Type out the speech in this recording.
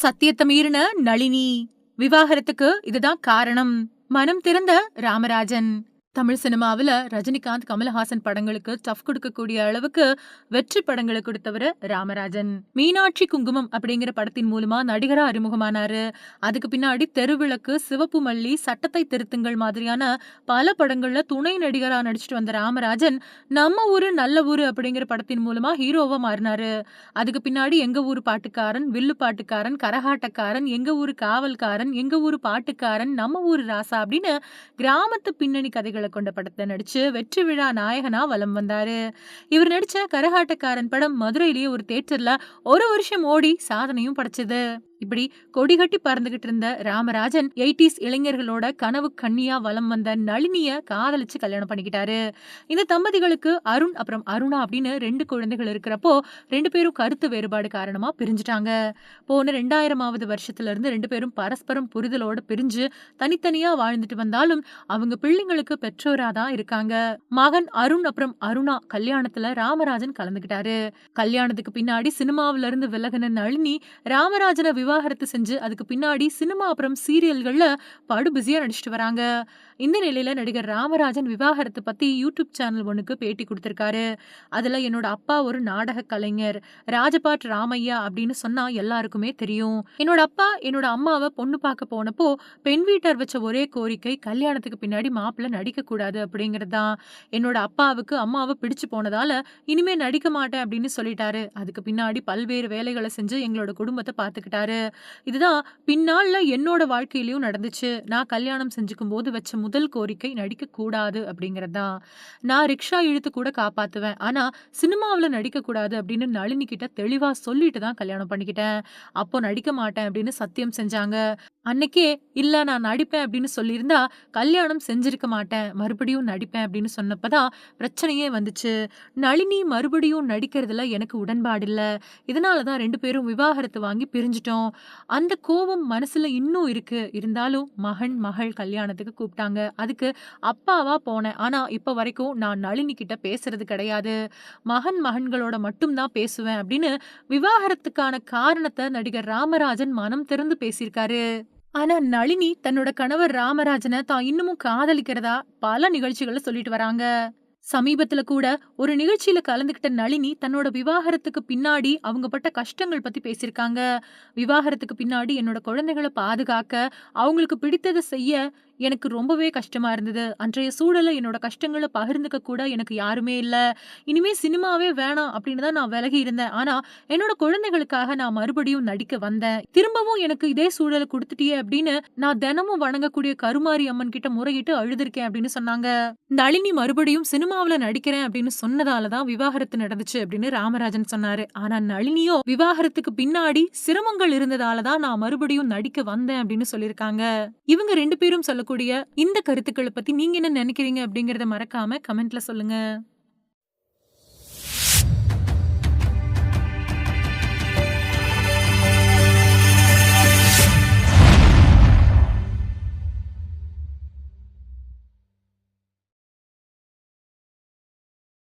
சத்தியத்தை மீறின நளினி விவாகரத்துக்கு இதுதான் காரணம். மனம் திறந்த ராமராஜன். தமிழ் சினிமாவுல ரஜினிகாந்த் கமல்ஹாசன் படங்களுக்கு டஃப் கொடுக்கக்கூடிய அளவுக்கு வெற்றி படங்களை கொடுத்தவர் ராமராஜன். மீனாட்சி குங்குமம் அப்படிங்கிற படத்தின் மூலமா நடிகரா அறிமுகமானாரு. அதுக்கு பின்னாடி தெருவிளக்கு சிவப்பு மல்லி சட்டத்தை திருத்துங்கள் மாதிரியான பல படங்கள்ல துணை நடிகரா நடிச்சிட்டு வந்த ராமராஜன் நம்ம ஊரு நல்ல ஊரு அப்படிங்கிற படத்தின் மூலமா ஹீரோவா மாறினாரு. அதுக்கு பின்னாடி எங்க ஊர் பாட்டுக்காரன் வில்லு பாட்டுக்காரன் கரகாட்டக்காரன் எங்க ஊரு காவல்காரன் எங்க ஊரு பாட்டுக்காரன் நம்ம ஊர் ராசா அப்படின்னு கிராமத்து பின்னணி கதைகளை கொண்ட படத்தை நடிச்சு வெற்றி விழா நாயகனா வலம் வந்தாரு. இவர் நடிச்ச கரகாட்டக்காரன் படம் மதுரையிலேயே ஒரு தேட்டர்ல ஒரு வருஷம் ஓடி சாதனையும் படைச்சது. இப்படி கொடிகட்டி பறந்துகிட்டு இருந்த ராமராஜன் எயிட்டிஸ் இளைஞர்களோட கனவு கண்ணியா வலம் வந்த நளினிய காதலிச்சு கல்யாணம் பண்ணிக்கிட்டாரு. இந்த தம்பதிகளுக்கு அருண் அப்புறம் அருணா அப்படின்னு ரெண்டு குழந்தைகள் இருக்கிறப்போ ரெண்டு பேரும் கருத்து வேறுபாடு காரணமா பிரிஞ்சுட்டாங்க. போன ரெண்டாயிரமாவது வருஷத்துல இருந்து ரெண்டு பேரும் பரஸ்பரம் புரிதலோட பிரிஞ்சு தனித்தனியா வாழ்ந்துட்டு வந்தாலும் அவங்க பிள்ளைங்களுக்கு பெற்றோரா தான் இருக்காங்க. மகன் அருண் அப்புறம் அருணா கல்யாணத்துல ராமராஜன் கலந்துகிட்டாரு கல்யாணத்துக்கு பின்னாடி சினிமாவில இருந்து விலகின நளினி ராமராஜனை விவாகரத்து செஞ்சு அதுக்கு பின்னாடி சினிமா அப்புறம் சீரியல்களில் படு பிஸியாக நடிச்சிட்டு வராங்க. இந்த நிலையில் நடிகர் ராமராஜன் விவாகரத்து பற்றி யூடியூப் சேனல் ஒன்றுக்கு பேட்டி கொடுத்துருக்காரு. அதில் என்னோட அப்பா ஒரு நாடக கலைஞர் ராஜபாட் ராமையா அப்படின்னு சொன்னால் எல்லாருக்குமே தெரியும். என்னோட அப்பா என்னோட அம்மாவை பொண்ணு பார்க்க போனப்போ பெண் வீட்டார் வச்ச ஒரே கோரிக்கை கல்யாணத்துக்கு பின்னாடி மாப்பிள்ள நடிக்கக்கூடாது அப்படிங்கிறது தான். என்னோட அப்பாவுக்கு அம்மாவை பிடிச்சு போனதால் இனிமே நடிக்க மாட்டேன் அப்படின்னு சொல்லிட்டாரு. அதுக்கு பின்னாடி பல்வேறு வேலைகளை செஞ்சு எங்களோட குடும்பத்தை பார்த்துக்கிட்டாரு. இதுதான் பின்னால என்னோட வாழ்க்கையிலையும் நடந்துச்சு. நான் கல்யாணம் செஞ்சுக்கும் போது வச்ச முதல் கோரிக்கை நடிக்க கூடாது அப்படிங்கிறது தான் நான் ரிக்ஷா இழுத்து கூட காப்பாத்துவேன். ஆனா சினிமாவில் நடிக்க கூடாது அப்படின்னு நளினி கிட்ட தெளிவா சொல்லிட்டு தான் கல்யாணம் பண்ணிக்கிட்டேன். அப்போ நடிக்க மாட்டேன் அப்படின்னு சத்தியம் செஞ்சாங்க. அன்னைக்கே இல்ல நான் நடிப்பேன் அப்படின்னு சொல்லியிருந்தா கல்யாணம் செஞ்சிருக்க மாட்டேன். மறுபடியும் நடிப்பேன் அப்படின்னு சொன்னப்பதான் பிரச்சனையே வந்துச்சு. நளினி மறுபடியும் நடிக்கிறதுல எனக்கு உடன்பாடு இல்லை இதனால தான் ரெண்டு பேரும் விவாகரத்து வாங்கி பிரிஞ்சிட்டோம். அந்த கோபம் மனசுல இன்னும் இருக்கு. இருந்தாலும் மகன் மகள் கல்யாணத்துக்கு கூப்பிட்டாங்க. அதுக்கு அப்பாவா போனேன். ஆனா இப்ப வரைக்கும் நான் நளினி கிட்ட பேசுறது கிடையாது. மகன் மகன்களோட மட்டும்தான் பேசுவேன் அப்படின்னு விவாகரத்துக்கான காரணத்தை நடிகர் ராமராஜன் மனம் திறந்து பேசியிருக்காரு. ஆனா நளினி தன்னோட கணவர் ராமராஜனை தான் இன்னமும் காதலிக்கிறதா பல நிகழ்ச்சிகளை சொல்லிட்டு வராங்க. சமீபத்துல கூட ஒரு நிகழ்ச்சியில கலந்துகிட்ட நளினி தன்னோட விவாகரத்துக்கு பின்னாடி அவங்க பட்ட கஷ்டங்கள் பத்தி பேசியிருக்காங்க. விவாகரத்துக்கு பின்னாடி என்னோட குழந்தைகளை பாதுகாக்க அவங்களுக்கு பிடித்ததை செய்ய எனக்கு ரொம்பவே கஷ்டமா இருந்தது. அன்றைய சூழல என்னோட கஷ்டங்களை பகிர்ந்துக்க கூட எனக்கு யாருமே இல்ல. இனிமே சினிமாவே வேணாம் அப்படின்னு தான் நான் விலகி இருந்தேன். ஆனா என்னோட குழந்தைகளுக்காக நான் மறுபடியும் நடிக்க வந்தேன். திரும்பவும் எனக்கு இதே சூழலை கொடுத்துட்டியே அப்படின்னு நான் தினமும் வணங்கக்கூடிய கருமாரி அம்மன் கிட்ட முறையிட்டு அழுதுருக்கேன் அப்படின்னு சொன்னாங்க. நளினி மறுபடியும் சினிமாவுல நடிக்கிறேன் அப்படின்னு சொன்னதாலதான் விவாகரத்து நடந்துச்சு அப்படின்னு ராமராஜன் சொன்னாரு. ஆனா நளினியோ விவாகரத்துக்கு பின்னாடி சிரமங்கள் இருந்ததாலதான் நான் மறுபடியும் நடிக்க வந்தேன் அப்படின்னு சொல்லியிருக்காங்க. இவங்க ரெண்டு பேரும் சொல்ல சொல்லக்கூடிய இந்த கருத்துக்களை பத்தி நீங்க என்ன நினைக்கிறீங்க அப்படிங்கறத மறக்காம கமெண்ட்ல சொல்லுங்க.